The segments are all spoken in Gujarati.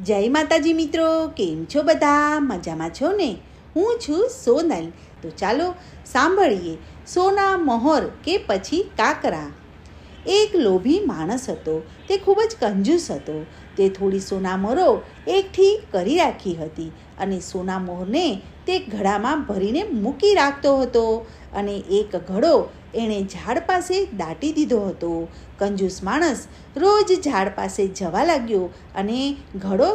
જય માતાજી મિત્રો, કેમ છો બધા? મજામાં છો ને? હું છું સોનલ. તો ચાલો સાંભળીએ સોના મહોર કે પછી કાકરા. એક લોભી માણસ હતો, તે ખૂબ જ કંજૂસ હતો. તે થોડી સોના મોરો એકઠી કરી રાખી હતી અને સોના મોહરને તે ઘડામાં ભરીને મૂકી રાખતો હતો અને એક ઘડો એણે ઝાડ પાસે દાટી દીધો હતો. કંજૂસ માણસ રોજ ઝાડ પાસે જવા લાગ્યો અને ઘડો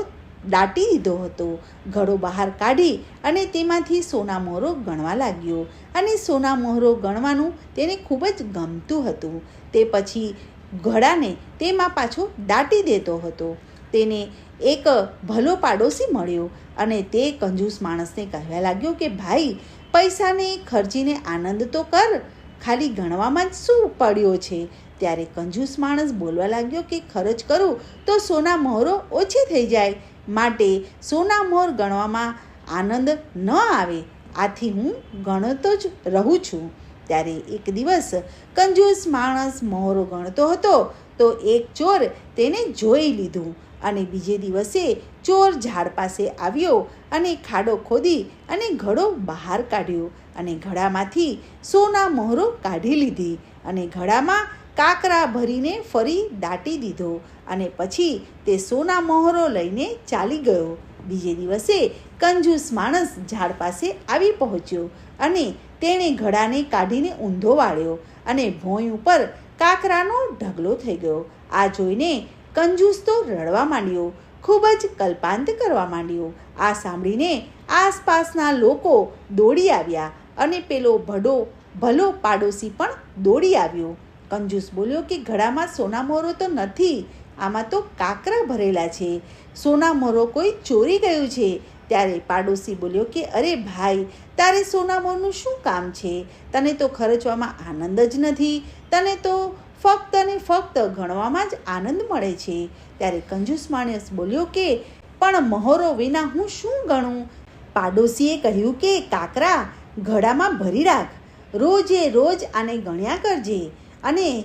દાટી દીધો હતો. ઘડો બહાર કાઢી અને તેમાંથી સોના મોહરો ગણવા લાગ્યો અને સોના મોહરો ગણવાનું તેને ખૂબ જ ગમતું હતું. તે પછી ઘડાને તેમાં પાછો દાટી દેતો હતો. તેને એક ભલો પાડોશી મળ્યો અને તે કંજૂસ માણસને કહેવા લાગ્યો કે, ભાઈ, પૈસાને ખર્ચીને આનંદ તો કર, ખાલી ગણવામાં જ શું પડ્યો છે? ત્યારે કંજૂસ માણસ બોલવા લાગ્યો કે, ખર્ચ કરું તો સોના મોહરો ઓછી થઈ જાય, માટે સોના મોહર ગણવામાં આનંદ ન આવે, આથી હું ગણતો જ રહું છું. ત્યારે એક દિવસ કંજૂસ માણસ મોહરો ગણતો હતો, તો એક ચોર તેને જોઈ લીધું અને બીજે દિવસે ચોર ઝાડ પાસે આવ્યો અને ખાડો ખોદી અને ઘડો બહાર કાઢ્યો અને ઘડામાંથી સોના મોહરો કાઢી લીધી અને ઘડામાં કાકરા ભરીને ફરી દાટી દીધો અને પછી તે સોના મોહરો લઈને ચાલી ગયો. બીજે દિવસે કંજૂસ માણસ ઝાડ પાસે આવી પહોંચ્યો અને તેણે ઘડાને કાઢીને ઊંધો વાળ્યો અને ભોંય ઉપર કાકરાનો ઢગલો થઈ ગયો. આ જોઈને કંજૂસ તો રડવા માંડ્યો, ખૂબ જ કલ્પાંત કરવા માંડ્યો. આ સાંભળીને આસપાસના લોકો દોડી આવ્યા અને પેલો ભડો, ભલો પાડોશી પણ દોડી આવ્યો. કંજૂસ બોલ્યો કે ઘડામાં સોનામોરો તો નથી, આમાં તો કાકરા ભરેલા છે. સોનામોરો કોઈ ચોરી ગયું છે. ત્યારે પાડોશી બોલ્યો કે, અરે ભાઈ, તારે સોનામોરનું શું કામ છે? તને તો ખર્ચવામાં આનંદ જ નથી. તને તો ફક્ત અને ફક્ત ગણવામાં જ આનંદ મળે છે. ત્યારે કંજૂસ માણસ બોલ્યો કે, પણ મહોરો વિના હું શું ગણું? પાડોશીએ કહ્યું કે, કાકરા, ઘડામાં ભરી રાખ. રોજે રોજ આને ગણ્યા કરજે. અને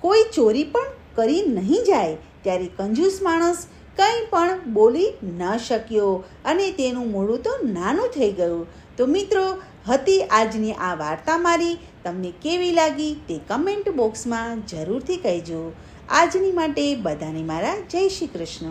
કોઈ ચોરી પણ કરી નહીં જાય. ત્યારે કંજૂસ માણસ કંઈ પણ બોલી ન શક્યો અને તેનું મોડું તો નાનું થઈ ગયું. તો મિત્રો, હતી આજની આ વાર્તા મારી. તમને કેવી લાગી તે કમેન્ટ બોક્સમાં જરૂરથી કહેજો. આજની માટે બધાને મારા જય શ્રી કૃષ્ણ.